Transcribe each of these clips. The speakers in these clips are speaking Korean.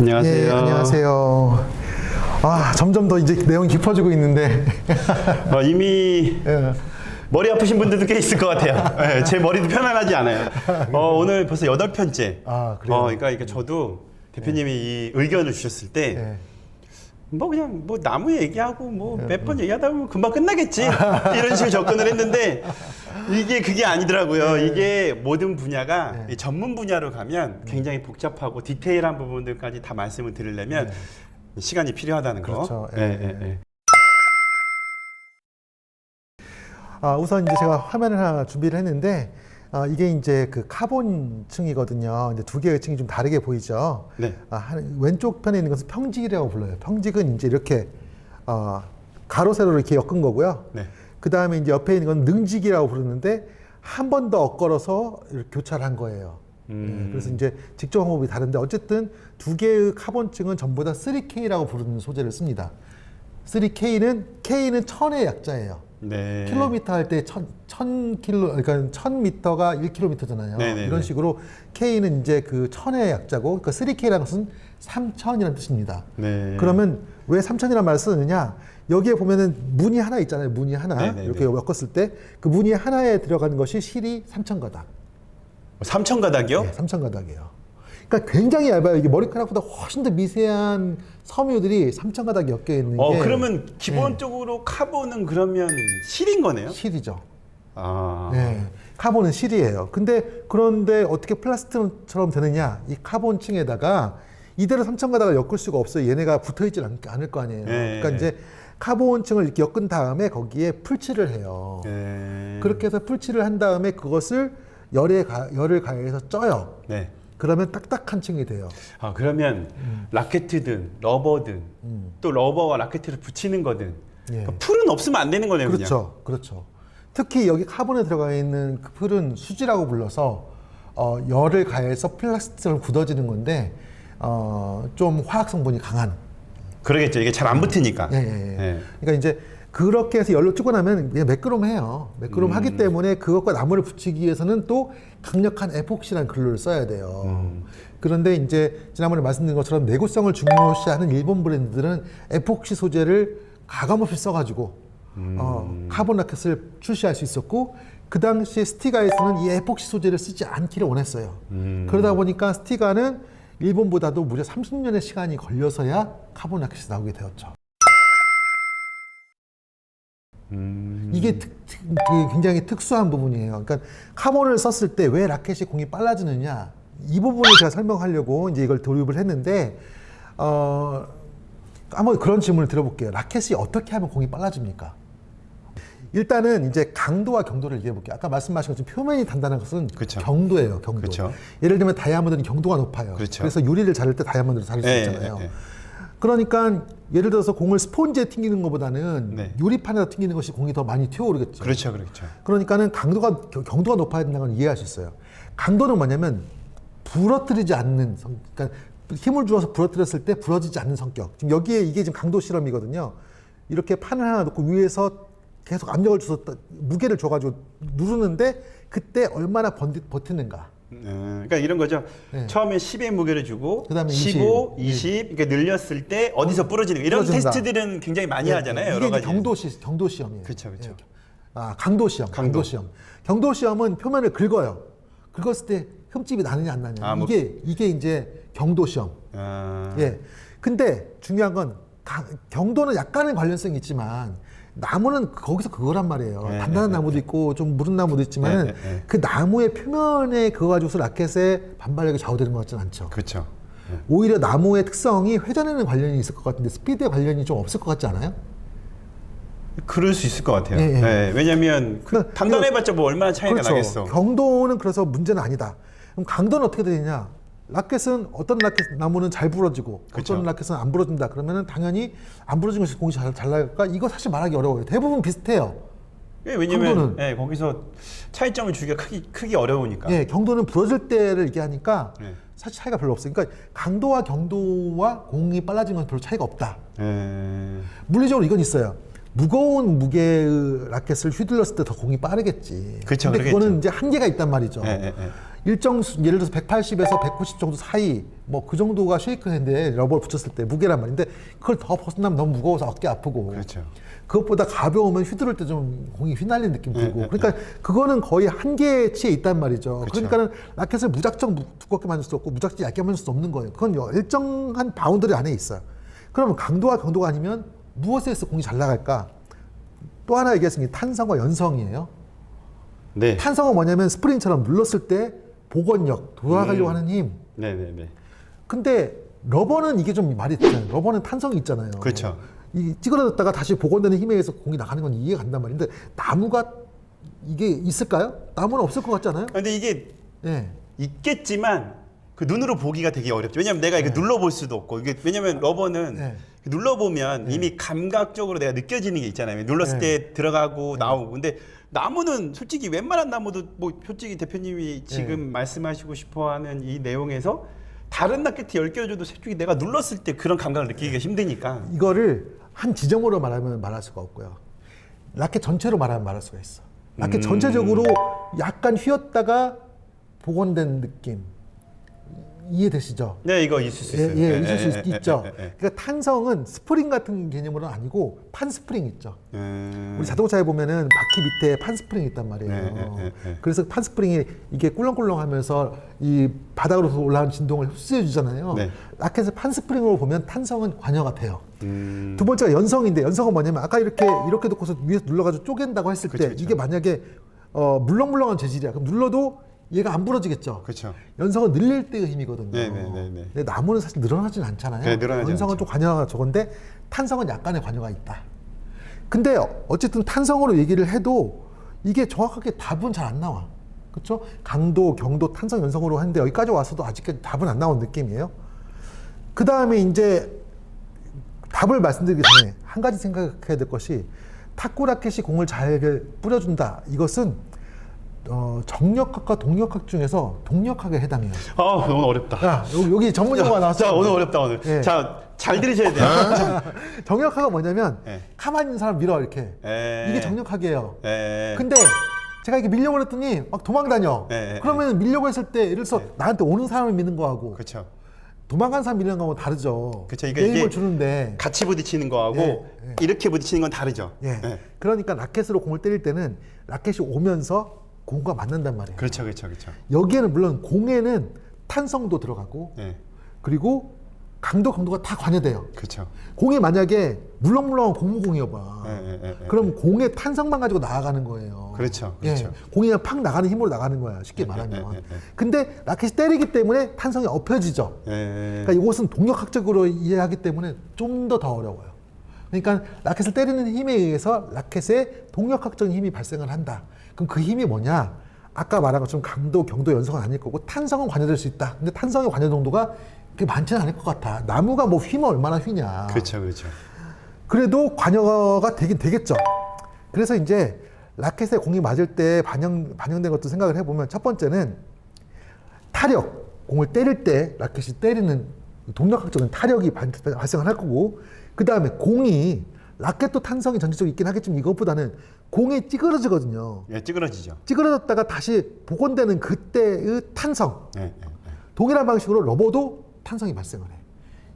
안녕하세요. 예, 안녕하세요. 아, 점점 더 이제 내용이 깊어지고 있는데. 어, 이미 예. 머리 아프신 분들도 꽤 있을 것 같아요. 예, 제 머리도 편안하지 않아요. 어, 오늘 벌써 여덟 편째. 아, 그래요? 어, 그러니까, 그러니까 저도 대표님이 이 의견을 주셨을 때, 예. 뭐 그냥 뭐 나무 얘기하고 뭐 몇 번 얘기하다 보면 금방 끝나겠지 이런 식으로 접근을 했는데 이게 그게 아니더라고요. 이게 모든 분야가 이 전문 분야로 가면 굉장히 복잡하고 디테일한 부분들까지 다 말씀을 드리려면 시간이 필요하다는 거. 그렇죠. 예, 예, 예, 예. 아, 우선 이제 제가 화면을 하나 준비를 했는데, 아, 이게 이제 그 카본 층이거든요. 이제 두 개의 층이 좀 다르게 보이죠. 네. 아, 한- 왼쪽 편에 있는 것은 평직이라고 불러요. 평직은 이제 이렇게 어, 가로 세로로 이렇게 엮은 거고요. 네. 그 다음에 이제 옆에 있는 건 능직이라고 부르는데 한 번 더 엇걸어서 교차를 한 거예요. 음. 예, 그래서 이제 직접 방법이 다른데 어쨌든 두 개의 카본층은 전부 다 3K라고 부르는 소재를 씁니다. 3K는 K는 천의 약자예요. 네. 킬로미터 할 때 천, 천 킬로, 그러니까 천 미터가 1킬로미터잖아요. 네네네. 이런 식으로 K는 이제 그 천의 약자고, 그러니까 3K라는 것은 3천이라는 뜻입니다. 네. 그러면 왜 3천이라는 말을 쓰느냐? 여기에 보면은 문이 하나 있잖아요. 문이 하나. 네네네. 이렇게 엮었을 때그 문이 하나에 들어가는 것이 실이 3천 가닥. 3천 가닥이요? 네, 3천 가닥이에요. 그러니까 굉장히 얇아요. 이게 머리카락보다 훨씬 더 미세한 섬유들이 3천 가닥 엮여 있는 어 게 그러면 기본적으로 카본은 그러면 실인 거네요? 실이죠. 아. 네. 카본은 실이에요. 근데 그런데 어떻게 플라스틱처럼 되느냐? 이 카본층에다가 이대로 삼천 가닥을 엮을 수가 없어요. 얘네가 붙어 있지 않을 거 아니에요. 네. 그러니까 이제 카본층을 이렇게 엮은 다음에 거기에 풀칠을 해요. 네. 그렇게 해서 풀칠을 한 다음에 그것을 열에 가, 열을 가해서 쪄요. 네. 그러면 딱딱한 층이 돼요. 아 그러면 라켓이든 러버든 또 러버와 라켓을 붙이는 거든 음. 예. 그러니까 풀은 없으면 안 되는 거네요. 그렇죠. 그렇죠. 특히 여기 카본에 들어가 있는 그 풀은 수지라고 불러서 어, 열을 가해서 플라스틱을 굳어지는 건데 어, 좀 화학 성분이 강한. 그러겠죠. 이게 잘 안 붙으니까. 예, 예, 예. 네. 그러니까 이제 그렇게 해서 열로 찌고 나면 그냥 매끄럼해요. 매끄럼하기 때문에 그것과 나무를 붙이기 위해서는 또 강력한 에폭시라는 글루를 써야 돼요. 그런데 이제 지난번에 말씀드린 것처럼 내구성을 중요시하는 일본 브랜드들은 에폭시 소재를 가감없이 써가지고 어, 카본 라켓을 출시할 수 있었고 그 당시에 스티가에서는 이 에폭시 소재를 쓰지 않기를 원했어요. 그러다 보니까 스티가는 일본보다도 무려 30년의 시간이 걸려서야 카본 라켓이 나오게 되었죠. 음. 이게 특, 특- 굉장히 특수한 부분이에요. 그러니까 카본을 썼을 때 왜 라켓이 공이 빨라지느냐 이 부분을 제가 설명하려고 이제 이걸 도입을 했는데 어 한번 그런 질문을 들어볼게요. 라켓이 어떻게 하면 공이 빨라집니까? 일단은 이제 강도와 경도를 얘기해 볼게요. 아까 말씀하신 것처럼 표면이 단단한 것은 그쵸. 경도예요, 경도. 그쵸. 예를 들면 다이아몬드는 경도가 높아요. 그렇죠. 래서 유리를 자를 때 다이아몬드로 자를 수 예, 있잖아요. 예, 예. 그러니까 예를 들어서 공을 스폰지에 튕기는 것보다는 네. 유리판에다 튕기는 것이 공이 더 많이 튀어오르겠죠. 그렇죠, 그렇죠. 그러니까는 강도가 겨- 경도가 높아야 된다는 걸 이해할 수 있어요. 강도는 뭐냐면 부러뜨리지 않는 성, 그러니까 힘을 주어서 부러뜨렸을 때 부러지지 않는 성격. 지금 여기에 이게 지금 강도 실험이거든요. 이렇게 판을 하나 놓고 위에서 계속 압력을 줘서 떠- 무게를 줘가지고 누르는데 그때 얼마나 번디, 버티는가. 음, 그러니까 이런 거죠. 네. 처음에 10의 무게를 주고 그다음에 15, 20, 이렇게 늘렸을 때 어디서 부러지는 거. 이런 부러진다. 테스트들은 굉장히 많이 예, 하잖아요. 이게 여러 이제 가지. 경도 시 경도 시험이에요. 그쵸, 그쵸. 예. 아 강도 시험, 강도. 강도. 시험. 경도 시험은 표면을 긁어요. 긁었을 때 흠집이 나느냐 안 나느냐. 아, 뭐- 이게 이게 이제 경도 시험. 아, 예. 근데 중요한 건 가- 경도는 약간의 관련성이 있지만 나무는 거기서 그거란 말이에요. 예, 단단한 예, 나무도 있고 좀 무른 나무도 있지만 예, 예, 예. 그 나무의 표면에 그거 가지고서 라켓의 반발력이 좌우되는 것 같지는 않죠. 그렇죠. 예. 오히려 나무의 특성이 회전에는 관련이 있을 것 같은데 스피드에 관련이 좀 없을 것 같지 않아요? 그럴 수 있을 것 같아요. 예, 예. 네, 왜냐하면 그 그러니까 단단해봤자 뭐 얼마나 차이가 그렇죠. 나겠어. 경도는 그래서 문제는 아니다. 그럼 강도는 어떻게 되느냐? 라켓은 어떤 라켓 나무는 잘 부러지고 그렇죠. 어떤 라켓은 안 부러진다. 그러면은 당연히 안 부러진 것이 공이 잘, 잘 나갈까? 이거 사실 말하기 어려워요. 대부분 비슷해요. 예, 왜냐면? 예, 거기서 차이점을 주기가 크기 크기 어려우니까. 예, 경도는 부러질 때를 얘기하니까 네. 사실 차이가 별로 없어요. 그러니까 강도와 경도와 공이 빨라지는 건 별로 차이가 없다. 예. 물리적으로 이건 있어요. 무거운 무게의 라켓을 휘둘렀을 때 더 공이 빠르겠지. 그쵸, 근데 그러겠죠. 그거는 이제 한계가 있단 말이죠. 예, 예, 예. 일정 수, 예를 들어서 180에서 190 정도 사이 뭐 그 정도가 쉐이크 핸드에 러버를 붙였을 때 무게란 말인데 그걸 더 벗어나면 너무 무거워서 어깨 아프고 그렇죠. 그것보다 가벼우면 휘두를 때 좀 공이 휘날리는 느낌 네, 들고 그러니까 그거는 거의 한계치에 있단 말이죠. 그쵸. 그러니까는 라켓을 무작정 무- 두껍게 만들 수 없고 무작정 얇게 만들 수 없는 거예요. 그건 여- 일정한 바운더리 안에 있어요. 그러면 강도와 강도가 아니면 무엇에 서 공이 잘 나갈까? 또 하나 얘기했으니 탄성과 연성이에요. 네. 탄성은 뭐냐면 스프링처럼 눌렀을 때 복원력, 돌아가려고 음. 하는 힘. 네, 네, 네. 근데 러버는 이게 좀 말이 되잖아요. 러버는 탄성이 있잖아요. 그렇죠. 이 찌그러졌다가 다시 복원되는 힘에 의해서 공이 나가는 건 이해가 간단 말인데 나무가 이게 있을까요? 나무는 없을 것 같잖아요. 근데 이게 예. 있겠지만 그 눈으로 보기가 되게 어렵죠. 왜냐면 내가 이거 눌러볼 수도 없고 이게 왜냐면 러버는 네. 눌러보면 이미 감각적으로 내가 느껴지는 게 있잖아요. 눌렀을 네. 때 들어가고 나오고. 근데 나무는 솔직히 웬만한 나무도 뭐 솔직히 대표님이 지금 네. 말씀하시고 싶어 하는 이 내용에서 다른 라켓 10개 줘도 솔직히 내가 눌렀을 때 그런 감각을 느끼기가 힘드니까. 이거를 한 지점으로 말하면 말할 수가 없고요. 라켓 전체로 말하면 말할 수가 있어. 라켓 전체적으로 약간 휘었다가 복원된 느낌 이해되시죠? 네, 이거 있을 수 예, 있어요. 예, 예, 있을 수 예, 있, 예, 있죠. 예, 예. 그러니까 탄성은 스프링 같은 개념으로는 아니고 판 스프링 있죠. 음, 우리 자동차에 보면은 바퀴 밑에 판 스프링이 있단 말이에요. 네, 네, 네, 네. 그래서 판 스프링이 이게 꿀렁꿀렁하면서 이 바닥으로 올라오는 진동을 흡수해 주잖아요. 네. 라켓을 판 스프링으로 보면 탄성은 관여가 돼요. 음, 두 번째가 연성인데 연성은 뭐냐면 아까 이렇게 이렇게 놓고서 위에서 눌러가지고 쪼갠다고 했을 때 그쵸, 그쵸. 이게 만약에 어, 물렁물렁한 재질이야. 그럼 눌러도 얘가 안 부러지겠죠. 그렇죠. 연성은 늘릴 때의 힘이거든요. 네, 네, 네, 네. 근데 나무는 사실 늘어나진 않잖아요. 네, 늘어나지 연성은 않죠. 좀 관여가 적은데 탄성은 약간의 관여가 있다. 근데 어쨌든 탄성으로 얘기를 해도 이게 정확하게 답은 잘 안 나와. 그렇죠? 강도, 경도, 탄성, 연성으로 하는데 여기까지 와서도 아직까지 답은 안 나온 느낌이에요. 그 다음에 이제 답을 말씀드리기 전에 한 가지 생각해야 될 것이 탁구 라켓이 공을 잘 뿌려준다. 이것은 어, 정력학과 동력학 중에서 동력학에 해당해요. 아, 오늘 어렵다. 야, 여기, 여기 전문 용어가 나왔어. 자, 오늘 어렵다 오늘. 예. 자, 잘 들으셔야 돼요. 정력학은 뭐냐면 예. 가만히 있는 사람 밀어 이렇게. 예. 이게 정력학이에요. 예. 근데 제가 이렇게 밀려고 그랬더니 막 도망 다녀. 예, 예, 그러면 밀려고 했을 때 예를 들어서 나한테 오는 사람을 미는 거하고 그렇죠. 도망간 사람 밀는 거하고 다르죠. 그쵸, 이게- 게임을 이게 주는데 같이 부딪히는 거하고 예, 예. 이렇게 부딪히는 건 다르죠. 예. 예. 그러니까 라켓으로 공을 때릴 때는 라켓이 오면서 공과 맞는단 말이에요. 그렇죠, 그렇죠, 그렇죠. 여기에는 물론 공에는 탄성도 들어가고 예. 그리고 강도 강도가 다 관여돼요. 그렇죠. 공이 만약에 물렁물렁한 고무공이어봐. 예, 예, 예, 예. 그럼 공의 탄성만 가지고 나아가는 거예요. 그렇죠, 예, 그렇죠. 공이 그냥 팍 나가는 힘으로 나가는 거야. 쉽게 말하면. 예, 예, 예. 근데 라켓이 때리기 때문에 탄성이 엎혀지죠. 예. 그러니까 이것은 동력학적으로 이해하기 때문에 좀 더더 어려워요. 그러니까 라켓을 때리는 힘에 의해서 라켓에 동력학적인 힘이 발생을 한다. 그럼 그 힘이 뭐냐? 아까 말한 것처럼 강도, 경도, 연성은 아닐 거고 탄성은 관여될 수 있다. 근데 탄성의 관여 정도가 그렇게 많지는 않을 것 같아. 나무가 뭐 휘면 얼마나 휘냐. 그렇죠, 그렇죠. 그래도 관여가 되긴 되겠죠. 그래서 이제 라켓에 공이 맞을 때 반영, 반영된 것도 생각을 해보면 첫 번째는 타력, 공을 때릴 때 라켓이 때리는 동력학적인 타력이 발- 발생을 할 거고 그 다음에 공이 라켓도 탄성이 전체적으로 있긴 하겠지만 이것보다는 공이 찌그러지거든요. 예, 찌그러지죠. 찌그러졌다가 다시 복원되는 그때의 탄성. 예, 예, 예. 동일한 방식으로 러버도 탄성이 발생을 해.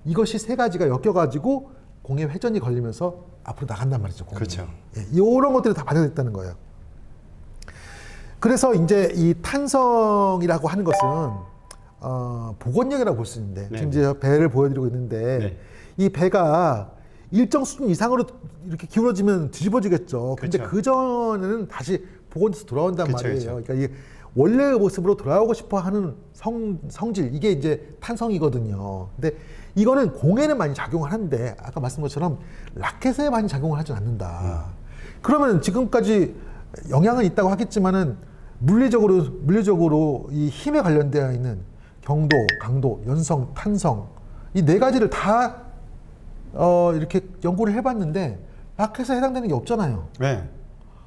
이것이 세 가지가 엮여가지고 공에 회전이 걸리면서 앞으로 나간단 말이죠. 공이. 그렇죠. 예, 이런 것들이 다 반영됐다는 거예요. 그래서 이제 이 탄성이라고 하는 것은 어, 복원력이라고 볼 수 있는데 네, 지금 이제 배를 보여드리고 있는데 네. 이 배가 일정 수준 이상으로 이렇게 기울어지면 뒤집어지겠죠. 근데 그렇죠. 그 전에는 다시 복원돼서 돌아온단 그렇죠, 말이에요. 그렇죠. 그러니까 이게 원래의 모습으로 돌아오고 싶어 하는 성, 성질, 이게 이제 탄성이거든요. 근데 이거는 공에는 많이 작용을 하는데, 아까 말씀한 것처럼 라켓에 많이 작용을 하진 않는다. 그러면 지금까지 영향은 있다고 하겠지만은 물리적으로, 물리적으로 이 힘에 관련되어 있는 경도, 강도, 연성, 탄성, 이 네 가지를 다 어, 이렇게 연구를 해봤는데, 라켓에 해당되는 게 없잖아요. 네.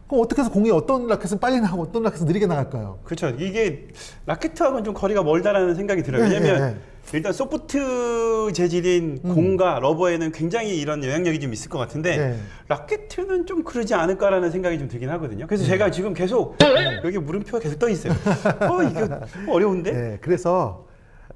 그럼 어떻게 해서 공이 어떤 라켓은 빨리 나가고 어떤 라켓은 느리게 나갈까요? 그렇죠. 이게 라켓하고는 좀 거리가 멀다라는 생각이 들어요. 예, 왜냐면 예, 예. 일단 소프트 재질인 공과 러버에는 굉장히 이런 영향력이 좀 있을 것 같은데 네. 라켓은 좀 그러지 않을까라는 생각이 좀 들긴 하거든요. 그래서 제가 지금 계속 여기 물음표가 계속 떠 있어요. 어 이거 어려운데? 네, 그래서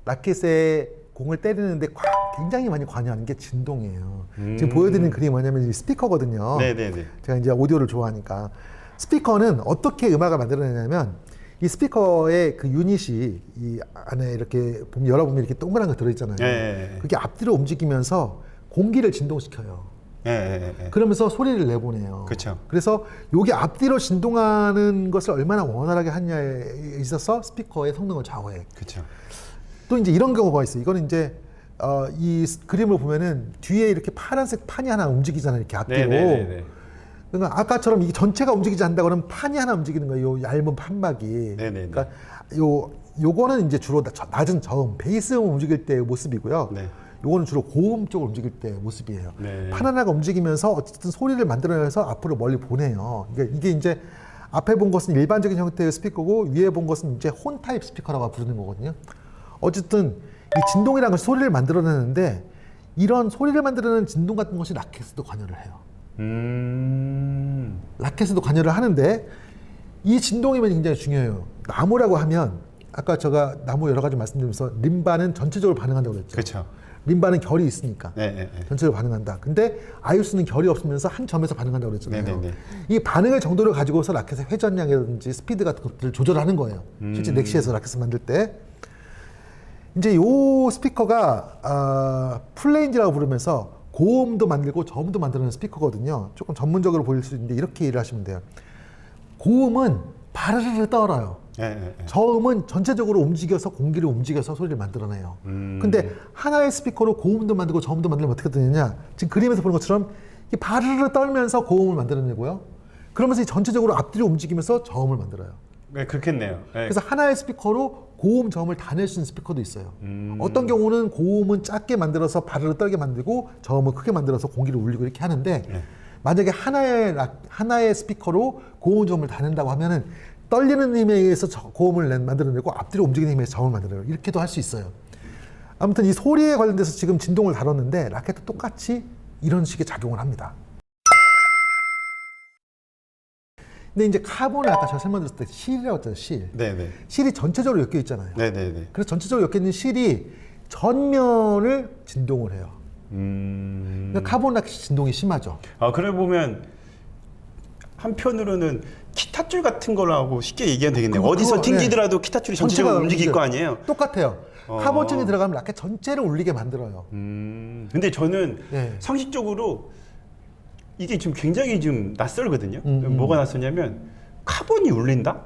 라켓에 공을 때리는데 과- 굉장히 많이 관여하는 게 진동이에요. 지금 보여드리는 그림이 뭐냐면 이 스피커거든요. 음. 네네네. 제가 이제 오디오를 좋아하니까 스피커는 어떻게 음악을 만들어내냐면 이 스피커의 그 유닛이 이 안에 이렇게 보면 열어보면 이렇게 동그란 거 들어있잖아요. 네. 그게 앞뒤로 움직이면서 공기를 진동시켜요. 예, 예, 예. 그러면서 소리를 내보내요. 그쵸. 그래서 요게 앞뒤로 진동하는 것을 얼마나 원활하게 하냐에 있어서 스피커의 성능을 좌우해. 그렇죠. 또 이제 이런 경우가 있어요. 이거는 이제 어, 이 스- 그림을 보면은 뒤에 이렇게 파란색 판이 하나 움직이잖아요. 이렇게 앞뒤로. 네네네. 그러니까 아까처럼 이게 전체가 움직이지 않는다 그러면 판이 하나 움직이는 거예요. 요 얇은 판막이. 네네네. 그러니까 요 요거는 이제 주로 나- 저- 낮은 저음, 베이스음 움직일 때의 모습이고요. 네. 요거는 주로 고음 쪽을 움직일 때의 모습이에요. 네. 판 하나가 움직이면서 어쨌든 소리를 만들어내서 앞으로 멀리 보내요. 그러니까 이게 이제 앞에 본 것은 일반적인 형태의 스피커고 위에 본 것은 이제 혼 타입 스피커라고 부르는 거거든요. 어쨌든 이 진동이라는 것이 소리를 만들어내는데 이런 소리를 만들어내는 진동 같은 것이 라켓에도 관여를 해요. 음. 라켓에도 관여를 하는데 이 진동이면 굉장히 중요해요. 나무라고 하면 아까 제가 나무 여러 가지 말씀드리면서 림바는 전체적으로 반응한다고 그랬죠. 그렇죠. 림바는 결이 있으니까 네, 네, 네. 전체적으로 반응한다. 근데 아이유스는 결이 없으면서 한 점에서 반응한다고 그랬잖아요. 네 네 네. 이 반응의 정도를 가지고서 라켓의 회전량이라든지 스피드 같은 것들을 조절하는 거예요. 음. 실제 넥시에서 라켓을 만들 때 이제 요 스피커가 아, 플레인지라고 부르면서 고음도 만들고 저음도 만드는 스피커거든요. 조금 전문적으로 보일 수 있는데 이렇게 이해를 하시면 돼요. 고음은 바르르 떨어요. 예, 예, 예. 저음은 전체적으로 움직여서 공기를 움직여서 소리를 만들어내요. 음. 근데 하나의 스피커로 고음도 만들고 저음도 만들면 어떻게 되느냐? 지금 그림에서 보는 것처럼 이 바르르 떨면서 고음을 만들어내고요. 그러면서 이 전체적으로 앞뒤로 움직이면서 저음을 만들어요. 네, 그렇겠네요. 예. 그래서 하나의 스피커로 고음, 저음을 다 낼 수 있는 스피커도 있어요. 음. 어떤 경우는 고음은 작게 만들어서 바르르 떨게 만들고 저음은 크게 만들어서 공기를 울리고 이렇게 하는데 네. 만약에 하나의 락- 하나의 스피커로 고음, 저음을 다 낸다고 하면은 떨리는 힘에 의해서 저- 고음을 낸- 만들어내고 앞뒤로 움직이는 힘에 저음을 만들어내고 이렇게도 할 수 있어요. 아무튼 이 소리에 관련돼서 지금 진동을 다뤘는데 라켓도 똑같이 이런 식의 작용을 합니다. 근데 이제 카본을 아까 제가 설명드렸을 때 실이라고 했잖아요. 실. 네, 네. 실이 전체적으로 엮여 있잖아요. 네, 네, 네. 그래서 전체적으로 엮여 있는 실이 전면을 진동을 해요. 음. 그러니까 카본 라켓이 진동이 심하죠. 아, 그래 보면 한편으로는 기타줄 같은 거라고 쉽게 얘기하면 되겠네요. 그거- 어디서 그거, 튕기더라도 기타줄이 전체적으로 전체가 움직일 움직여요. 거 아니에요. 똑같아요. 어. 카본층이 들어가면 라켓 전체를 울리게 만들어요. 음. 근데 저는 네. 상식적으로 이게 지금 굉장히 좀 낯설거든요. 음, 음. 뭐가 낯설냐면 카본이 울린다?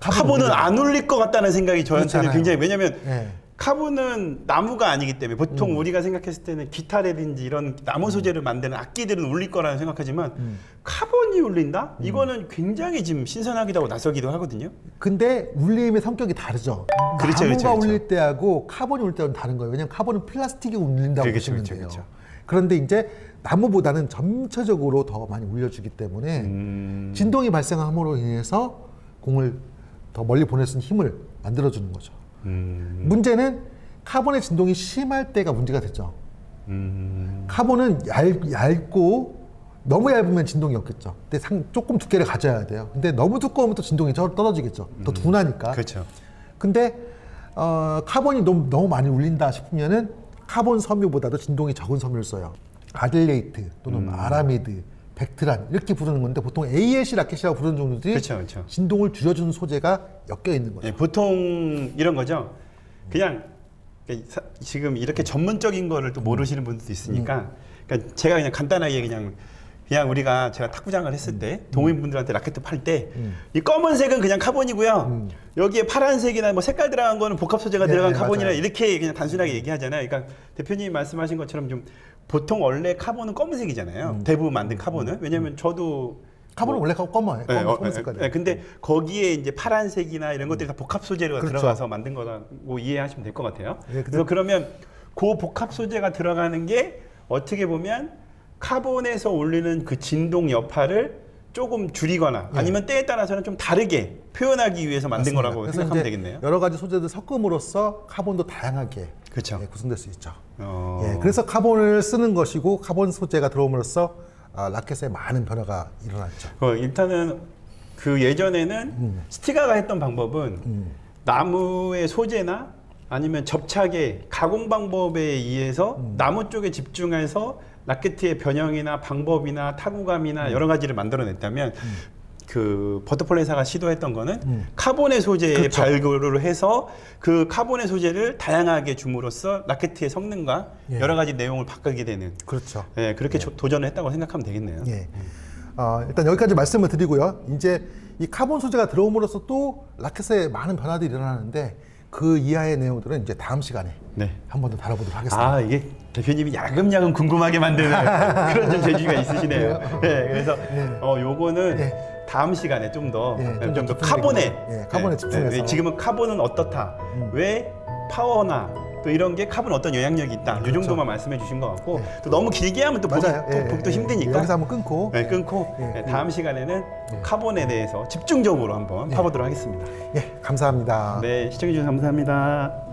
카본은 울린다. 안 울릴 것 같다는 생각이 저한테는 그렇잖아요. 굉장히 왜냐면 네. 카본은 나무가 아니기 때문에 보통 음. 우리가 생각했을 때는 기타라든지 이런 나무 소재를 만드는 악기들은 울릴 거라는 생각하지만 음. 카본이 울린다? 이거는 굉장히 지금 신선하기도 하고 낯설기도 하거든요. 근데 울림의 성격이 다르죠. 그렇죠, 나무가 그렇죠, 그렇죠. 울릴 때하고 카본이 울릴 때는 다른 거예요. 왜냐하면 카본은 플라스틱이 울린다고 그렇죠, 보시면 그렇죠, 돼요. 그렇죠. 그런데 이제 나무보다는 전체적으로 더 많이 울려주기 때문에 음. 진동이 발생함으로 인해서 공을 더 멀리 보낼 수 있는 힘을 만들어주는 거죠. 음. 문제는 카본의 진동이 심할 때가 문제가 되죠. 음. 카본은 얇, 얇고 너무 얇으면 진동이 없겠죠. 근데 상, 조금 두께를 가져야 돼요. 근데 너무 두꺼우면 또 진동이 저- 떨어지겠죠. 더 둔하니까. 그렇죠. 근데 어, 카본이 너무, 너무 많이 울린다 싶으면은 카본 섬유보다도 진동이 적은 섬유를 써요. 아들레이트 또는 음. 아라미드, 백트란 이렇게 부르는 건데 보통 ALC 라켓이라고 부르는 종류들이 그렇죠, 그렇죠. 진동을 줄여주는 소재가 엮여 있는 거죠. 예, 보통 이런 거죠. 그냥 그러니까 사- 지금 이렇게 전문적인 거를 또 모르시는 분들도 있으니까 그러니까 제가 그냥 간단하게 그냥 그냥 우리가 제가 탁구장을 했을 때 동호인분들한테 라켓 팔때 이 검은색은 그냥 카본이고요. 여기에 파란색이나 뭐 색깔 들어간 거는 복합 소재가 네, 들어간 네, 카본이라 맞아요. 이렇게 그냥 단순하게 얘기하잖아요. 그러니까 대표님이 말씀하신 것처럼 좀 보통 원래 카본은 검은색이잖아요. 대부분 만든 카본은 왜냐면 저도 카본은 원래 검어요. 네, 검은, 어, 검은 네, 색깔이. 네, 근데 거기에 이제 파란색이나 이런 것들이 다 복합 소재가 그렇죠. 들어가서 만든 거라고 이해하시면 될 것 같아요. 네, 그래서 그러면 그 복합 소재가 들어가는 게 어떻게 보면 카본에서 올리는 그 진동 여파를 조금 줄이거나 아니면 때에 따라서는 좀 다르게 표현하기 위해서 만든 맞습니다. 거라고 그래서 생각하면 이제 되겠네요. 여러 가지 소재들 섞음으로써 카본도 다양하게 그렇죠. 예, 구성될 수 있죠. 어, 예, 그래서 카본을 쓰는 것이고 카본 소재가 들어옴으로써 아, 라켓에 많은 변화가 일어났죠. 어, 일단은 그 예전에는 음. 스티가가 했던 방법은 나무의 소재나 아니면 접착의 가공 방법에 의해서 음. 나무 쪽에 집중해서 라켓의 변형이나 방법이나 타구감이나 음. 여러 가지를 만들어냈다면 그 버터플레이사가 시도했던 거는 카본의 소재에 음. 그렇죠. 발굴을 해서 그 카본의 소재를 다양하게 줌으로써 라켓의 성능과 예. 여러 가지 내용을 바꾸게 되는 그렇죠. 예, 그렇게 조- 도전을 했다고 생각하면 되겠네요. 예. 어, 일단 여기까지 말씀을 드리고요. 이제 이 카본 소재가 들어옴으로써 또 라켓에 많은 변화들이 일어나는데 그 이하의 내용들은 이제 다음 시간에 네. 한 번 더 다뤄보도록 하겠습니다. 아 이게 대표님이 야금야금 궁금하게 만드는 그런 좀 재주가 있으시네요. 네, 그래서 어 요거는 네. 다음 시간에 좀더 예, 좀 좀더 더 카본에 예, 카본에 집중해서. 음. 지금은 카본은 어떻다. 왜 파워나 또 이런 게 카본 어떤 영향력이 있다. 이 정도만 말씀해 주신 것 같고 또 너무 길게 하면 또 보기, 그렇죠. 맞아요. 또 보기도 예, 힘드니까 여기서 한번 끊고 네, 끊고 예, 네, 다음 시간에는 카본에 대해서 집중적으로 한번 파보도록 하겠습니다. 예, 감사합니다. 네, 시청해 주셔서 감사합니다.